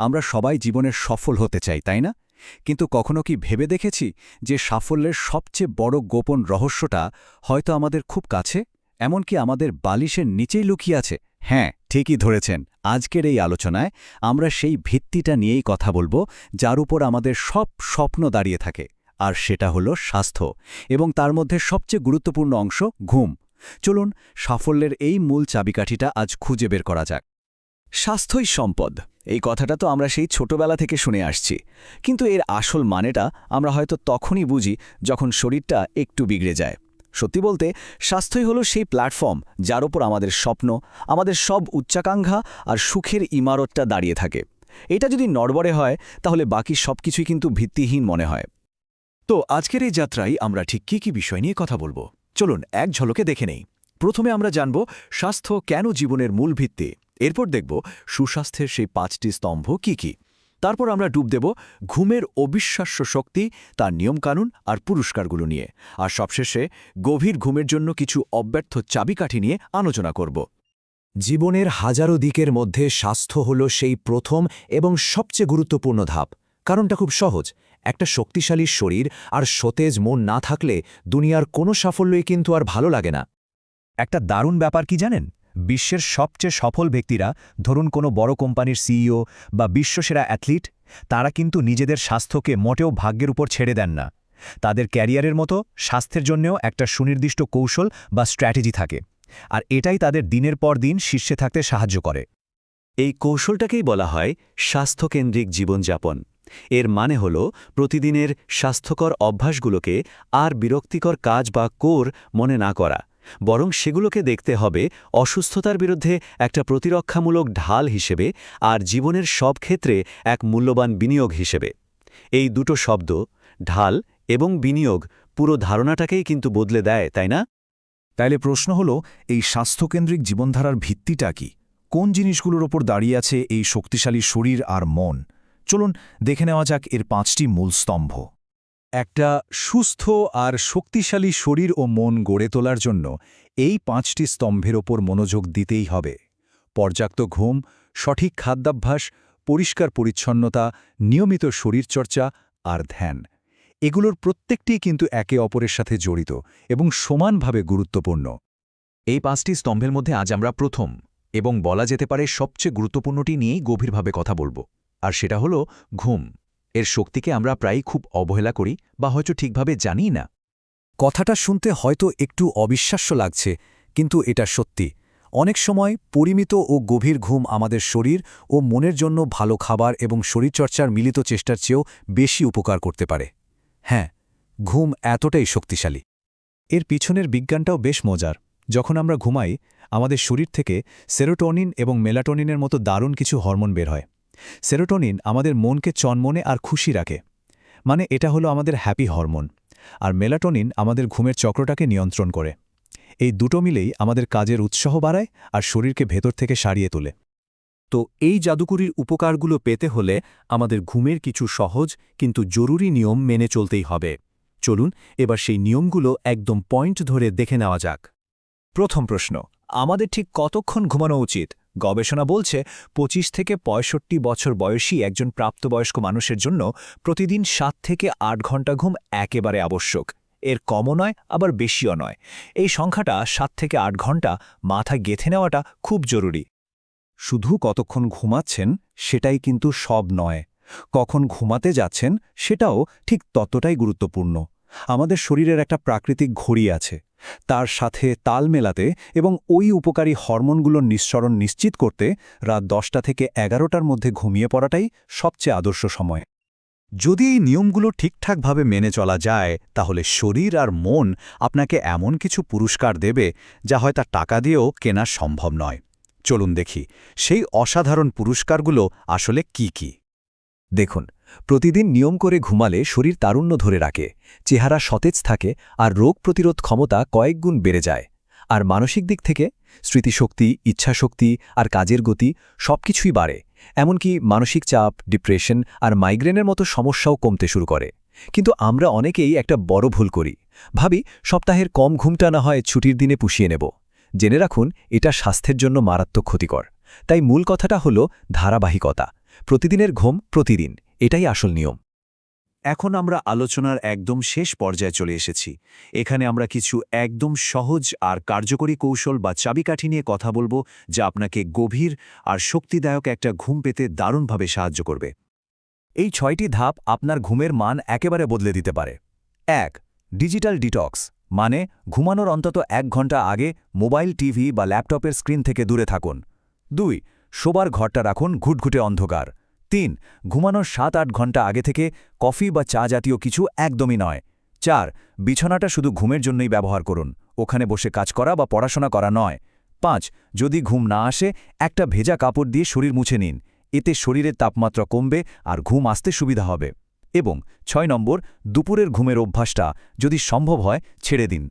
আমরা সবাই জীবনের সফল হতে চাই, তাই না? কিন্তু কখনো কি ভেবে দেখেছি যে সাফল্যের সবচেয়ে বড় গোপন রহস্যটা হয়তো আমাদের খুব কাছে? এমনকি আমাদের বালিশের নিচেই লুকিয়ে আছে। হ্যাঁ ঠিকই ধরেছেন। আজকের এই আলোচনায় আমরা সেই ভিত্তিটা নিয়েই কথা বলব, যার উপর আমাদের সব স্বপ্ন দাঁড়িয়ে থাকে। আর সেটা হলো স্বাস্থ্য। এবং তার মধ্যে সবচেয়ে গুরুত্বপূর্ণ অংশ ঘুম। চলুন, সাফল্যের এই মূল চাবিকাঠিটা আজ খুঁজে বের করা যাক। স্বাস্থ্যই সম্পদ। এই কথাটা তো আমরা সেই ছোটবেলা থেকে শুনে আসছি। কিন্তু এর আসল মানেটা আমরা হয়তো তখনই বুঝি যখন শরীরটা একটু বিগড়ে যায়। সত্যি বলতে, স্বাস্থ্যই হলো সেই প্ল্যাটফর্ম যার ওপর আমাদের স্বপ্ন, আমাদের সব উচ্চাকাঙ্ক্ষা আর সুখের ইমারতটা দাঁড়িয়ে থাকে। এটা যদি নড়বড়ে হয়, তাহলে বাকি সব কিছুই কিন্তু ভিত্তিহীন মনে হয়। তো আজকের এই যাত্রায় আমরা ঠিক কী কী বিষয় নিয়ে কথা বলব? চলুন এক ঝলকে দেখে নেই। প্রথমে আমরা জানব, স্বাস্থ্য কেন জীবনের মূল ভিত্তি? এরপর দেখব সুস্বাস্থ্যের সেই পাঁচটি স্তম্ভ কি কি। তারপর আমরা ডুব দেব ঘুমের অবিশ্বাস্য শক্তি, তার নিয়মকানুন আর পুরস্কারগুলো নিয়ে। আর সবশেষে গভীর ঘুমের জন্য কিছু অব্যর্থ চাবিকাঠি নিয়ে আলোচনা করব। জীবনের হাজারো দিকের মধ্যে স্বাস্থ্য হল সেই প্রথম এবং সবচেয়ে গুরুত্বপূর্ণ ধাপ। কারণটা খুব সহজ, একটা শক্তিশালী শরীর আর সতেজ মন না থাকলে দুনিয়ার কোনো সাফল্যই কিন্তু আর ভালো লাগে না। একটা দারুণ ব্যাপার কি জানেন? বিশ্বের সবচেয়ে সফল ব্যক্তিরা, ধরুন কোনো বড় কোম্পানির সিইও বা বিশ্বসেরা অ্যাথলিট, তারা কিন্তু নিজেদের স্বাস্থ্যকে মোটেও ভাগ্যের উপর ছেড়ে দেন না। তাদের ক্যারিয়ারের মতো স্বাস্থ্যের জন্যও একটা সুনির্দিষ্ট কৌশল বা স্ট্র্যাটেজি থাকে, আর এটাই তাদের দিনের পর দিন শীর্ষে থাকতে সাহায্য করে। এই কৌশলটাকেই বলা হয় স্বাস্থ্যকেন্দ্রিক জীবনযাপন। এর মানে হল প্রতিদিনের স্বাস্থ্যকর অভ্যাসগুলোকে আর বিরক্তিকর কাজ বা কোর মনে না করা বরং সেগুলোকে দেখতে হবে অসুস্থতার বিরুদ্ধে একটা প্রতিরক্ষামূলক ঢাল হিসেবে আর জীবনের সব ক্ষেত্রে এক মূল্যবান বিনিয়োগ হিসেবে। এই দুটো শব্দ, ঢাল এবং বিনিয়োগ, পুরো ধারণাটাকেই কিন্তু বদলে দেয়, তাই না? তাইলে প্রশ্ন হল, এই স্বাস্থ্যকেন্দ্রিক জীবনধারার ভিত্তিটা কি? কোন জিনিসগুলোর ওপর দাঁড়িয়ে আছে এই শক্তিশালী শরীর আর মন? চলুন দেখে নেওয়া যাক এর পাঁচটি মূল স্তম্ভ। একটা সুস্থ আর শক্তিশালী শরীর ও মন গড়ে তোলার জন্য এই পাঁচটি স্তম্ভের ওপর মনোযোগ দিতেই হবে। পর্যাপ্ত ঘুম, সঠিক খাদ্যাভ্যাস, পরিষ্কার পরিচ্ছন্নতা, নিয়মিত শরীরচর্চা আর ধ্যান, এগুলোর প্রত্যেকটি কিন্তু একে অপরের সাথে জড়িত এবং সমানভাবে গুরুত্বপূর্ণ। এই পাঁচটি স্তম্ভের মধ্যে আজ আমরা প্রথম এবং বলা যেতে পারে সবচেয়ে গুরুত্বপূর্ণটি নিয়েই গভীরভাবে কথা বলব, আর সেটা হলো ঘুম। এর শক্তিকে আমরা প্রায়ই খুব অবহেলা করি বা হয়তো ঠিকভাবে জানি না। কথাটা শুনতে হয়তো একটু অবিশ্বাস্য লাগছে, কিন্তু এটা সত্যি। অনেক সময় পরিমিত ও গভীর ঘুম আমাদের শরীর ও মনের জন্য ভালো খাবার এবং শরীরচর্চার মিলিত চেষ্টার চেয়েও বেশি উপকার করতে পারে। হ্যাঁ ঘুম এতটাই শক্তিশালী। এর পিছনের বিজ্ঞানটাও বেশ মজার। যখন আমরা ঘুমাই, আমাদের শরীর থেকে সেরোটোনিন এবং মেলাটোনিনের মতো দারুণ কিছু হরমোন বের হয়। সেরোটোনিন আমাদের মনকে চনমনে আর খুশি রাখে। মানে এটা হলো আমাদের হ্যাপি হরমোন, আর মেলাটোনিন আমাদের ঘুমের চক্রটাকে নিয়ন্ত্রণ করে। এই দুটো মিলেই আমাদের কাজের উৎসাহ বাড়ায় আর শরীরকে ভেতর থেকে সারিয়ে তোলে। তো এই জাদুকরির উপকারগুলো পেতে হলে আমাদের ঘুমের কিছু সহজ কিন্তু জরুরি নিয়ম মেনে চলতেই হবে। চলুন এবার সেই নিয়মগুলো একদম পয়েন্ট ধরে দেখে নেওয়া যাক। প্রথম প্রশ্ন, আমাদের ঠিক কতক্ষণ ঘুমানো উচিত? গবেষণা বলছে ২৫ থেকে ৬৫ বছর বয়সী একজন প্রাপ্তবয়স্ক মানুষের জন্য প্রতিদিন সাত থেকে আট ঘণ্টা ঘুম একেবারে আবশ্যক। এর কমও নয়, আবার বেশিও নয়। এই সংখ্যাটা সাত থেকে আট ঘণ্টা মাথা গেথে নেওয়াটা খুব জরুরি। শুধু কতক্ষণ ঘুমাচ্ছেন সেটাই কিন্তু সব নয়। কখন ঘুমাতে যাচ্ছেন সেটাও ঠিক ততটাই গুরুত্বপূর্ণ। আমাদের শরীরের একটা প্রাকৃতিক ঘড়ি আছে। তার সাথে তাল মেলাতে এবং ওই উপকারী হরমোনগুলোর নিঃসরণ নিশ্চিত করতে রাত দশটা থেকে এগারোটার মধ্যে ঘুমিয়ে পড়াটাই সবচেয়ে আদর্শ সময়। যদি এই নিয়মগুলো ঠিকঠাকভাবে মেনে চলা যায়, তাহলে শরীর আর মন আপনাকে এমন কিছু পুরস্কার দেবে যা হয়তো টাকা দিয়েও কেনা সম্ভব নয়। চলুন দেখি, সেই অসাধারণ পুরস্কারগুলো আসলে কি কি? দেখুন প্রতিদিন নিয়ম করে ঘুমালে শরীর তারুণ্য ধরে রাখে, চেহারা সতেজ থাকে আর রোগ প্রতিরোধ ক্ষমতা কয়েক গুণ বেড়ে যায়। আর মানসিক দিক থেকে স্মৃতিশক্তি, ইচ্ছাশক্তি আর কাজের গতি সবকিছুই বাড়ে, এমনকি মানসিক চাপ, ডিপ্রেশন আর মাইগ্রেনের মতো সমস্যাও কমতে শুরু করে। কিন্তু আমরা অনেকেই একটা বড় ভুল করি। ভাবি, সপ্তাহের কম ঘুমটা না হয় ছুটির দিনে পুষিয়ে নেব। জেনে রাখুন, এটা স্বাস্থ্যের জন্য মারাত্মক ক্ষতিকর। তাই মূল কথাটা হল ধারাবাহিকতা। প্রতিদিনের ঘুম প্রতিদিন। এটাই আসল নিয়ম। এখন আমরা আলোচনার একদম শেষ পর্যায়ে চলে এসেছি। এখানে আমরা কিছু একদম সহজ আর কার্যকরী কৌশল বা চাবিকাঠি নিয়ে কথা বলব, যা আপনাকে গভীর আর শক্তিদায়ক একটা ঘুম পেতে দারুণভাবে সাহায্য করবে। এই ছয়টি ধাপ আপনার ঘুমের মান একেবারে বদলে দিতে পারে। এক, ডিজিটাল ডিটক্স মানে ঘুমানোর অন্তত এক ঘণ্টা আগে মোবাইল, টিভি বা ল্যাপটপের স্ক্রিন থেকে দূরে থাকুন। দুই, শোবার ঘরটা রাখুন ঘুটঘুটে অন্ধকার। তিন, ঘুমানোর সাত আট ঘণ্টা আগে থেকে কফি বা চা জাতীয় কিছু একদমই নয়। চার, বিছানাটা শুধু ঘুমের জন্যই ব্যবহার করুন, ওখানে বসে কাজ করা বা পড়াশোনা করা নয়। পাঁচ, যদি ঘুম না আসে, একটা ভেজা কাপড় দিয়ে শরীর মুছে নিন, এতে শরীরের তাপমাত্রা কমবে আর ঘুম আসতে সুবিধা হবে। এবং ছয় নম্বর, দুপুরের ঘুমের অভ্যাসটা যদি সম্ভব হয়, ছেড়ে দিন।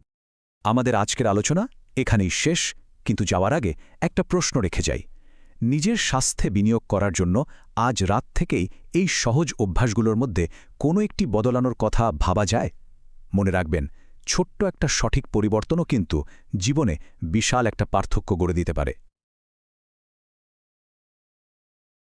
আমাদের আজকের আলোচনা এখানেই শেষ, কিন্তু যাওয়ার আগে একটা প্রশ্ন রেখে যাই। নিজের স্বাস্থ্যে বিনিয়োগ করার জন্য আজ রাত থেকেই এই সহজ অভ্যাসগুলোর মধ্যে কোনো একটি বদলানোর কথা ভাবা যায়? মনে রাখবেন, ছোট্ট একটা সঠিক পরিবর্তনও কিন্তু জীবনে বিশাল একটা পার্থক্য গড়ে দিতে পারে।